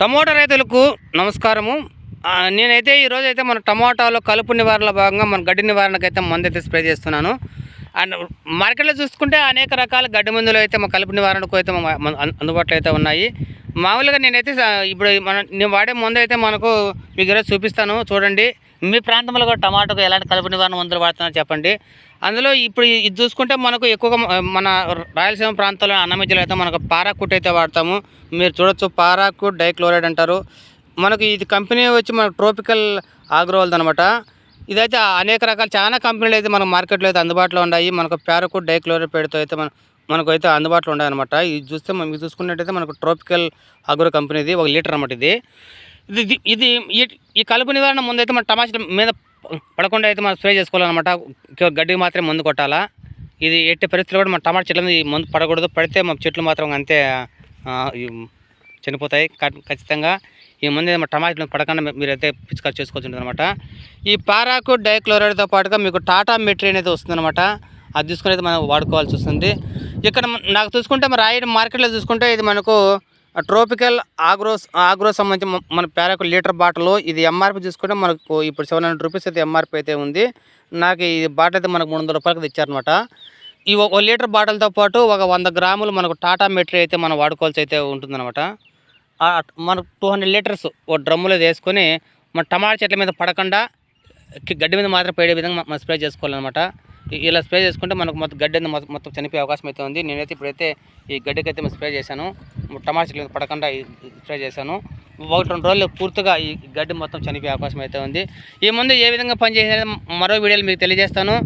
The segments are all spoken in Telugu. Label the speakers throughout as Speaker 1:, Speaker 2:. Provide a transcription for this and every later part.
Speaker 1: టమోటా రైతులకు నమస్కారము. నేనైతే ఈరోజు అయితే మన టమోటాలో కలుపు నివారణలో భాగంగా మన గడ్డి నివారణకు అయితే మందు అయితే స్ప్రే చేస్తున్నాను. అండ్ మార్కెట్లో చూసుకుంటే అనేక రకాల గడ్డి మందులు అయితే మా కలుపు నివారణకు అయితే మన అందుబాటులో అయితే ఉన్నాయి. మామూలుగా నేనైతే ఇప్పుడు మన నేను వాడే మందు అయితే మనకు మీకు చూపిస్తాను. చూడండి. మీ ప్రాంతంలో కూడా టమాటోకు ఎలాంటి కలుపు నివారణ మందులు వాడుతున్నారో చెప్పండి? అందులో ఇప్పుడు ఇది చూసుకుంటే మనకు ఎక్కువగా మన రాయలసీమ ప్రాంతంలో అన్నమధ్యలో అయితే మనకు పారాకుట్ అయితే వాడతాము. మీరు చూడొచ్చు పారాకుట్ డైక్లోరైడ్ అంటారు. మనకు ఇది కంపెనీ వచ్చి మన ట్రోపికల్ ఆగ్రోవల్ది అనమాట ఇదైతే అనేక రకాల చాలా కంపెనీలు అయితే మన మార్కెట్లో అయితే అందుబాటులో ఉన్నాయి. మనకు పారాకుట్ డైక్లోరైడ్ పేరుతో అయితే మన మనకు అయితే అందుబాటులో ఉన్నాయన్నమాట ఇది చూస్తే మనం చూసుకున్నట్టయితే మనకు ట్రోపికల్ ఆగ్రో కంపెనీది ఒక లీటర్ అనమాట ఇది. ఇది ఇది- ఈ- ఈ కలుపు నివారణ ముందు అయితే మన టమాటా మీద పడకుండా అయితే మనం స్ప్రే చేసుకోవాలన్నమాట. గడ్డికి మాత్రమే మందు కొట్టాలా? ఇది ఎట్టి పరిస్థితులు కూడా మన టమాటా చెట్ల మీద మందు పడకూడదు. పడితే మా చెట్లు మాత్రం అంతే చనిపోతాయి. ఖచ్చితంగా ఈ ముందు ఏమో టమాటాలు పడకుండా మీరైతే పిచికారి చేసుకోవచ్చు అనమాట ఈ పారాకు డైక్లోరైడ్తో పాటుగా మీకు టాటా మెట్రీ అనేది వస్తుందన్నమాట. అది తీసుకుని అయితే మనం వాడుకోవాల్సి వస్తుంది. ఇక్కడ నాకు చూసుకుంటే మరి రాయడం మార్కెట్లో చూసుకుంటే ఇది మనకు ట్రోపికల్ ఆగ్రోస్ ఆగ్రో సంబంధించి మన పేరకు లీటర్ బాటిల్ ఇది ఎంఆర్పి చూసుకుంటే మనకు ఇప్పుడు సెవెన్ హండ్రెడ్ రూపీస్ అయితే ఎంఆర్పి అయితే ఉంది. నాకు ఈ బాటిల్ అయితే మనకు మూడు వందల రూపాయలకి తెచ్చారనమాట ఈ ఒక లీటర్ బాటిల్తో పాటు ఒక వంద గ్రాములు మనకు టాటా మెట్రీ అయితే మనం వాడుకోవాల్సి అయితే ఉంటుందన్నమాట. మనకు టూ హండ్రెడ్ లీటర్స్ ఓ డ్రమ్ములో వేసుకొని మన టమాటా చెట్ల మీద పడకుండా గడ్డి మీద మాత్రం పడే విధంగా మనం స్ప్రే చేసుకోవాలన్నమాట. ఇలా స్ప్రే చేసుకుంటే మనకు మొత్తం గడ్డి మొత్తం మొత్తం చనిపోయే అవకాశం అయితే ఉంది. నేనైతే ఇప్పుడైతే ఈ గడ్డికి అయితే స్ప్రే చేశాను. టమాటా పడకుండా ట్రై చేశాను. ఒకటి రెండు రోజులు పూర్తిగా ఈ గడ్డి మొత్తం చనిపోయే అవకాశం అయితే ఉంది. ఈ ముందు ఏ విధంగా పనిచేసేది మరో వీడియోలు మీకు తెలియజేస్తాను.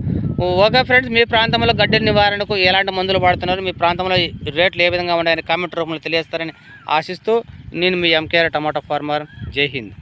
Speaker 1: ఓకే ఫ్రెండ్స్ మీ ప్రాంతంలో గడ్డి నివారణకు ఎలాంటి మందులు వాడుతున్నారు? మీ ప్రాంతంలో రేట్లు ఏ విధంగా ఉన్నాయని కామెంట్ రూపంలో తెలియజేస్తారని ఆశిస్తూ నేను మీ ఎంకేఆర్ టమాటా ఫార్మర్. జై హింద్.